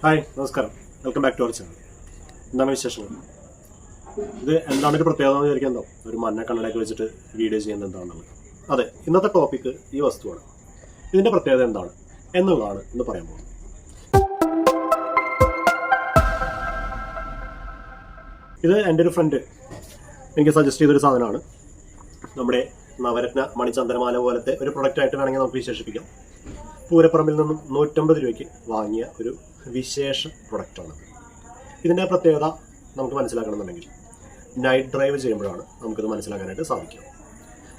Hi നമസ്കാരം. Welcome back to our channel എന്താണ് വിശേഷങ്ങൾ? ഇത് എന്താണ് ഒരു പ്രത്യേകത വിചാരിക്കാൻ എന്തോ ഒരു മഞ്ഞ കണ്ണടയൊക്കെ വെച്ചിട്ട് വീഡിയോ ചെയ്യുന്നത് എന്താണെന്നുള്ളത്. അതെ ഇന്നത്തെ ടോപ്പിക്ക് ഈ വസ്തുവാണ്. ഇതിന്റെ പ്രത്യേകത എന്താണ്? എന്നുള്ളതാണ് ഇന്ന് പറയാൻ പോകുന്നത്. ഇത് എന്റെ ഒരു ഫ്രണ്ട് എനിക്ക് സജസ്റ്റ് ചെയ്തൊരു സാധനമാണ്. നമ്മുടെ നവരത്ന മണിചന്ദ്രമാല പോലത്തെ ഒരു പ്രൊഡക്റ്റായിട്ട് വേണമെങ്കിൽ നമുക്ക് വിശേഷിപ്പിക്കാം. പൂരപ്പറമ്പിൽ നിന്നും നൂറ്റമ്പത് രൂപയ്ക്ക് വാങ്ങിയ ഒരു വിശേഷ പ്രൊഡക്റ്റാണ് ഇതിന്റെ പ്രത്യേകത നമുക്ക് മനസ്സിലാക്കണമെന്നുണ്ടെങ്കിൽ നൈറ്റ് ഡ്രൈവ് ചെയ്യുമ്പോഴാണ് നമുക്കിത് മനസ്സിലാക്കാനായിട്ട് സാധിക്കുക.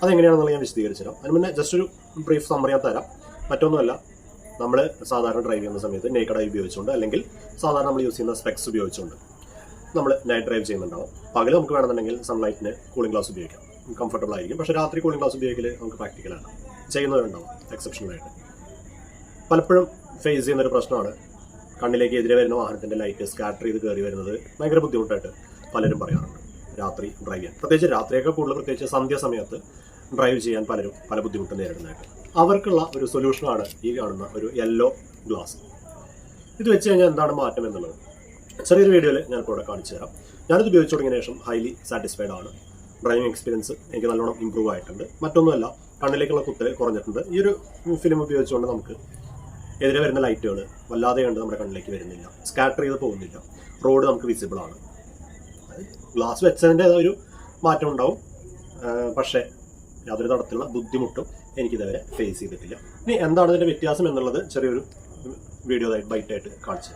അതെങ്ങനെയാണെന്നുള്ള ഞാൻ വിശദീകരിച്ചു തരാം. അതിന് മുന്നേ ജസ്റ്റ് ഒരു ബ്രീഫ് സമ്മറി തരാം. മറ്റൊന്നുമല്ല നമ്മൾ സാധാരണ ഡ്രൈവ് ചെയ്യുന്ന സമയത്ത് നേക്കഡ് ആയി ഉപയോഗിച്ചുകൊണ്ട് അല്ലെങ്കിൽ സാധാരണ നമ്മൾ യൂസ് ചെയ്യുന്ന സ്പെക്സ് ഉപയോഗിച്ചുകൊണ്ട് നമ്മൾ നൈറ്റ് ഡ്രൈവ് ചെയ്യുന്നുണ്ടാവും. പകൽ നമുക്ക് വേണമെന്നുണ്ടെങ്കിൽ സൺലൈറ്റിന് കൂളിംഗ് ഗ്ലാസ് ഉപയോഗിക്കാം. കംഫർട്ടബിൾ ആയിരിക്കും. പക്ഷേ രാത്രി കൂളിംഗ് ഗ്ലാസ് ഉപയോഗിക്കൽ നമുക്ക് പ്രാക്ടിക്കലാണ് ചെയ്യുന്നവരുണ്ടാവും എക്സെപ്ഷണലായിട്ട് പലപ്പോഴും ഫേസ് ചെയ്യുന്ന ഒരു പ്രശ്നമാണ്. കണ്ണിലേക്ക് എതിരെ വരുന്ന വാഹനത്തിന്റെ ലൈറ്റ് സ്കാറ്റർ ചെയ്ത് കയറി വരുന്നത് ഭയങ്കര ബുദ്ധിമുട്ടായിട്ട് പലരും പറയാറുണ്ട്. രാത്രി ഡ്രൈവ് ചെയ്യാൻ. പ്രത്യേകിച്ച് രാത്രിയൊക്കെ കൂടുതൽ പ്രത്യേകിച്ച് സന്ധ്യ സമയത്ത് ഡ്രൈവ് ചെയ്യാൻ പലരും പല ബുദ്ധിമുട്ടും നേരിടുന്നതായിട്ട്. അവർക്കുള്ള ഒരു സൊല്യൂഷനാണ് ഈ കാണുന്ന ഒരു യെല്ലോ ഗ്ലാസ് ഇത് വെച്ച് കഴിഞ്ഞാൽ എന്താണ് മാറ്റം എന്നുള്ളത്? ചെറിയൊരു വീഡിയോയിൽ ഞാൻ ഇവിടെ കാണിച്ചു തരാം. ഞാനിത് ഉപയോഗിച്ച് തുടങ്ങിയ ശേഷം ഹൈലി സാറ്റിസ്ഫൈഡ് ആണ്. ഡ്രൈവിംഗ് എക്സ്പീരിയൻസ് എനിക്ക് നല്ലോണം ഇമ്പ്രൂവ് ആയിട്ടുണ്ട്. മറ്റൊന്നുമല്ല കണ്ണിലേക്കുള്ള കുത്തൽ കുറഞ്ഞിട്ടുണ്ട്. ഈ ഒരു ഫിലിം ഉപയോഗിച്ചുകൊണ്ട് നമുക്ക് എതിരെ വരുന്ന ലൈറ്റുകൾ വല്ലാതെ കണ്ട് നമ്മുടെ കണ്ണിലേക്ക് വരുന്നില്ല. സ്കാറ്റർ ചെയ്ത് പോകുന്നില്ല. റോഡ് നമുക്ക് വിസിബിൾ ആണ്. ഗ്ലാസ് വെച്ചതിന്റെ ഒരു മാറ്റം ഉണ്ടാവും. പക്ഷേ യാതൊരു തരത്തിലുള്ള ബുദ്ധിമുട്ടും എനിക്കിതുവരെ ഫേസ് ചെയ്തിട്ടില്ല. ഇനി എന്താണ് ഇതിന്റെ വ്യത്യാസം എന്നുള്ളത് ചെറിയൊരു വീഡിയോ ബൈറ്റായിട്ട് കാണിച്ചു